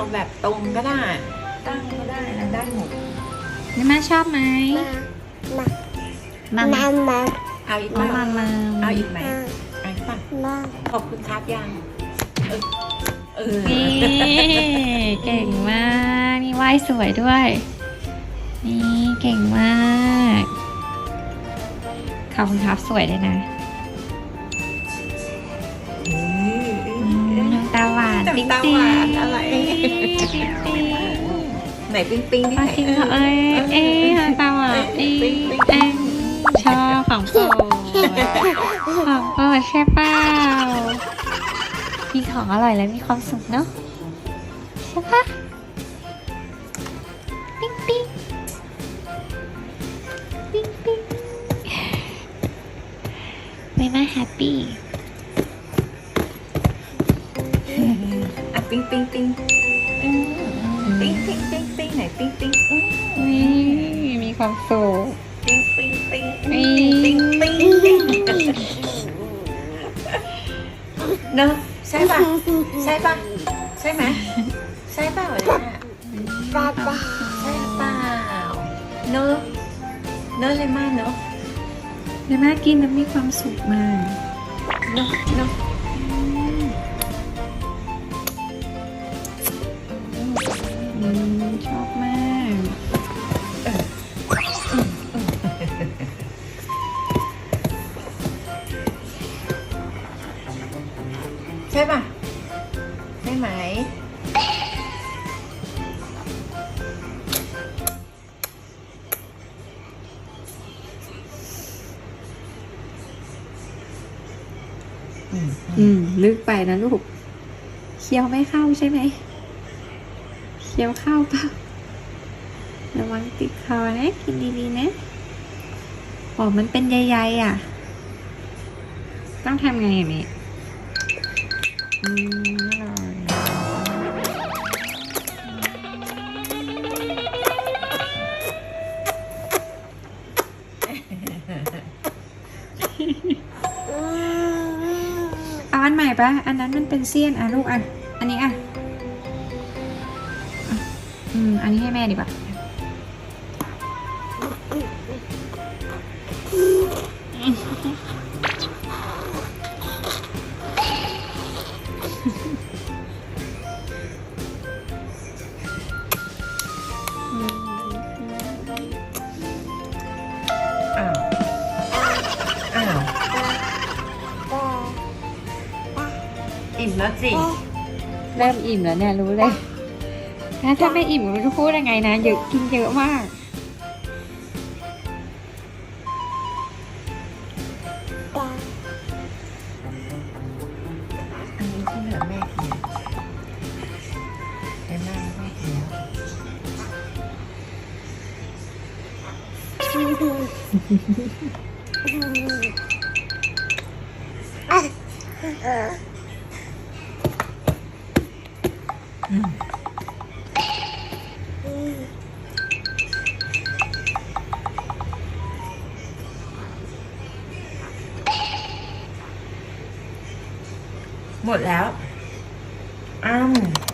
เอาแบบตรงก็ได้ ตั้งก็ได้นะได้หมดนี่แม่ชอบไหมมามามามาเอาอีกมาป่ะมามาเอาอีกไหมเอาอีกป่ะมาขอบคุณครับยังเออเออนี่เก่งมากนี่ไหว้สวยด้วย นี่เก่งมากขอบคุณครับสวยเลยนะ หวานปิ๊งตาปิ๊หงวานอะไรไหนปิ๊งปิ๊งนี่ไหนเอ้ยเอ้ยน้ำตาหวานปิ๊งปิ๊งชอบของโปรของโปรใช่เปล่ามีของอร่อยแล้วมีความสุขเนาะใช่ปะปิ๊งปิ๊งปิ๊งปิ๊งไม่มาแฮปปี้ ปิ๊งปิ๊งปิ๊งปิ๊งปิ๊งปิ๊งปิ๊งไหนปิ๊งปิ๊งนี่มีความสุขปิ๊งปิ๊งปิ๊งปิ๊ปิ๊งปิ๊งปิ๊งเนอะใช่ป่ะใช่ป่ะใช่ไหมใช่ป่ะวะเนี่ยบาบาใช่เปล่าเนอะเนอะเลยมากเนอะเดี๋ยวแม่กินแล้วมีความสุขมากเนอะเนอะ ชอบมากใช่ป่ะใช่ไหมอืม ลึกไปนะลูก เคี้ยวไม่เข้าใช่ไหม เคี้ยวข้าเปล่าระวังติดคอนะกินดีๆนะอ๋อมันเป็นใยๆอะ ต้องทำไงอะนี่อืมอร่อยเอาอันใหม่ปะอันนั้นมันเป็นเสี้ยนอะลูกอะ อันนี้อะ อะอืม อันนี้ให้แม่ดีกว่าอ้าวอ้าวอิ่มแล้วสิ เริ่มอิ่มแล้วเนี่ยรู้เลย ถ้าถ้าไม่อิ่มมันจะพูดยังไงนะเยอะกินเยอะมากบาอันนี้ที่เหลือแม่กินให้แม่แม่กินแล้ว หมดแล้วอ้ำ